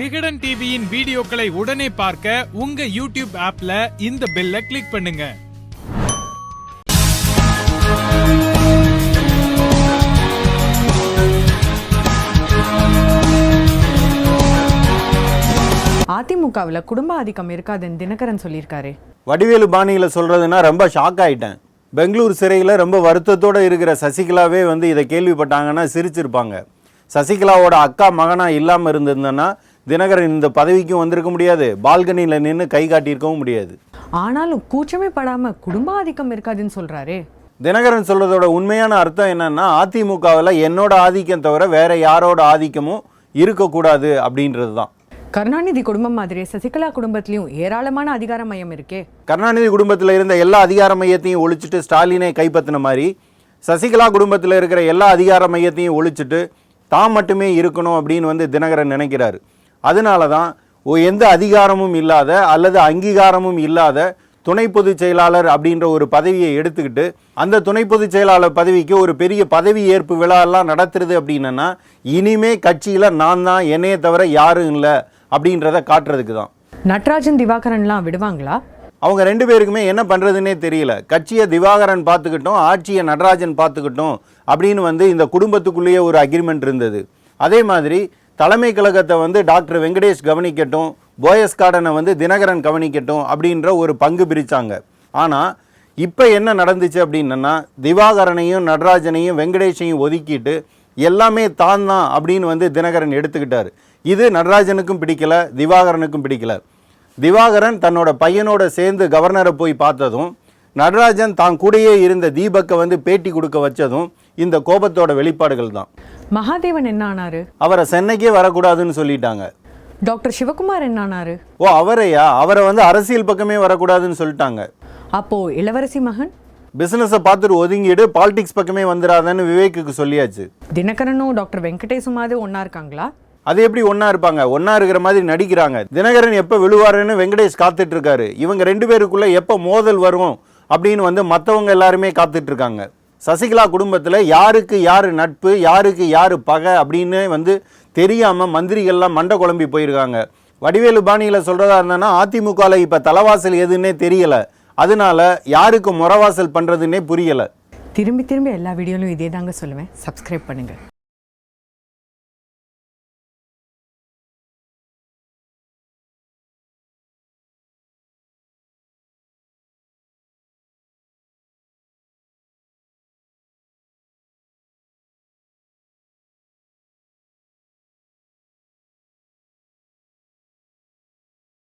விகடன் டிவியின் வீடியோக்களை உடனே பார்க்க உங்க யூடியூப் ஆப்ல இந்த பெல்ல கிளிக் பண்ணுங்க. அதிமுகவில் குடும்ப ஆதிக்கம் இருக்காதுன்னு தினகரன் சொல்லியிருக்காரு. வடிவேலு பாணியில் சொல்கிறதுனா ரொம்ப ஷாக் ஆயிட்டேன். பெங்களூர் சிறையில் ரொம்ப வருத்தத்தோடு இருக்கிற சசிகலாவே வந்து இதை கேள்விப்பட்டாங்கன்னா சிரிச்சிருப்பாங்க. சசிகலாவோட அக்கா மகனாக இல்லாமல் இருந்திருந்தேன்னா தினகரன் இந்த பதவிக்கும் வந்திருக்க முடியாது. பால்கனியில் நின்று கை காட்டியிருக்கவும் முடியாது. ஆனாலும் கூச்சமே படாம குடும்ப ஆதிக்கம் இருக்காதுன்னு சொல்றாரே. தினகரன் சொல்றதோட உண்மையான அர்த்தம் என்னன்னா அதிமுகவில் என்னோட ஆதிக்கம் தவிர வேற யாரோட ஆதிக்கமும் இருக்கக்கூடாது அப்படின்றது தான் கருணாநிதி குடும்பம் மாதிரியே சசிகலா குடும்பத்திலயும் ஏராளமான அதிகார மையம் இருக்கே. கருணாநிதி குடும்பத்தில் இருந்த எல்லா அதிகார மையத்தையும் ஒழிச்சிட்டு ஸ்டாலினை கைப்பற்றின மாதிரி சசிகலா குடும்பத்தில் இருக்கிற எல்லா அதிகார மையத்தையும் ஒழிச்சிட்டு தான் மட்டுமே இருக்கணும் அப்படின்னு வந்து தினகரன் நினைக்கிறாரு. அதனால தான் எந்த அதிகாரமும் இல்லாத அல்லது அங்கீகாரமும் இல்லாத துணை பொதுச் செயலாளர் அப்படின்ற ஒரு பதவியை எடுத்துக்கிட்டு அந்த துணை பொதுச் செயலாளர் பதவிக்கு ஒரு பெரிய பதவி ஏற்பு விழாலாம் நடத்துறது அப்படின்னா இனிமே கட்சியில் நான் தான் என்னையே தவிர யாரும் இல்லை அப்படின்றத காட்டுறதுக்கு தான். நட்ராஜன் திவாகரன்லாம் விடுவாங்களா? அவங்க ரெண்டு பேருக்குமே என்ன பண்ணுறதுனே தெரியல. கட்சியை திவாகரன் பார்த்துக்கிட்டோம் ஆட்சியை நடராஜன் பார்த்துக்கிட்டோம் அப்படின்னு வந்து இந்த குடும்பத்துக்குள்ளேயே ஒரு அக்ரிமெண்ட் இருந்தது. அதே மாதிரி தலைமை கழகத்தை வந்து டாக்டர் வெங்கடேஷ் கவனிக்கட்டும் போயஸ் கார்டனை வந்து தினகரன் கவனிக்கட்டும் அப்படின்ற ஒரு பங்கு பிரித்தாங்க ஆனால் இப்போ என்ன நடந்துச்சு அப்படின்னா திவாகரனையும் நடராஜனையும் வெங்கடேஷையும் ஒதுக்கிட்டு எல்லாமே தான் தான் அப்படின்னு வந்து தினகரன் எடுத்துக்கிட்டார். இது நடராஜனுக்கும் பிடிக்கல திவாகரனுக்கும் பிடிக்கல. திவாகரன் தன்னோட பையனோட சேர்ந்து கவர்னரை போய் பார்த்ததும் நடராஜன் தான் கூடயே இருந்த தீபக்கை வந்து பேட்டி கொடுக்க வச்சதும் இந்த கோபத்தோட வெளிப்பாடுகள் தான். மகாதேவன் என்ன ஆனாரு அவரை சென்னைக்கே வரக்கூடாதுன்னு சொல்லிட்டாங்க. டாக்டர் சிவகுமார் என்ன ஆனாரு ஓ அவரையா? அவரை வந்து அரசியல் பக்கமே வரக்கூடாதுன்னு சொல்லிட்டாங்க. அப்போ இளவரசி மகன்? பிசினஸை பார்த்துட்டு ஒதுங்கிடு பாலிடிக்ஸ் பக்கமே வந்துடாதன்னு விவேக்குக்கு சொல்லியாச்சு. தினகரனும் டாக்டர் வெங்கடேசுமாவது ஒண்ணா இருக்காங்களா? அது எப்படி ஒண்ணா இருப்பாங்க? ஒண்ணா இருக்கிற மாதிரி நடிக்கிறாங்க. தினகரன் எப்போ விழுவாருன்னு வெங்கடேஷ் காத்துட்டு இருக்காரு. இவங்க ரெண்டு பேருக்குள்ள எப்போ மோதல் வரும் அப்படின்னு வந்து மற்றவங்க எல்லாருமே காத்துட்டு இருக்காங்க. சசிகலா குடும்பத்தில் யாருக்கு யார் நட்பு யாருக்கு யார் பகை அப்படின்னு வந்து தெரியாமல் மந்திரிகள்லாம் மண்டை குழம்பி போயிருக்காங்க. வடிவேலு பாணியில் சொல்கிறதா இருந்தேன்னா அதிமுகவில் இப்போ தலைவாசல் எதுன்னே தெரியலை. அதனால யாருக்கு முறவாசல் பண்ணுறதுன்னே புரியலை. திரும்பி திரும்பி எல்லா வீடியோலையும் இதே தாங்க சொல்லுவேன். சப்ஸ்கிரைப் பண்ணுங்கள்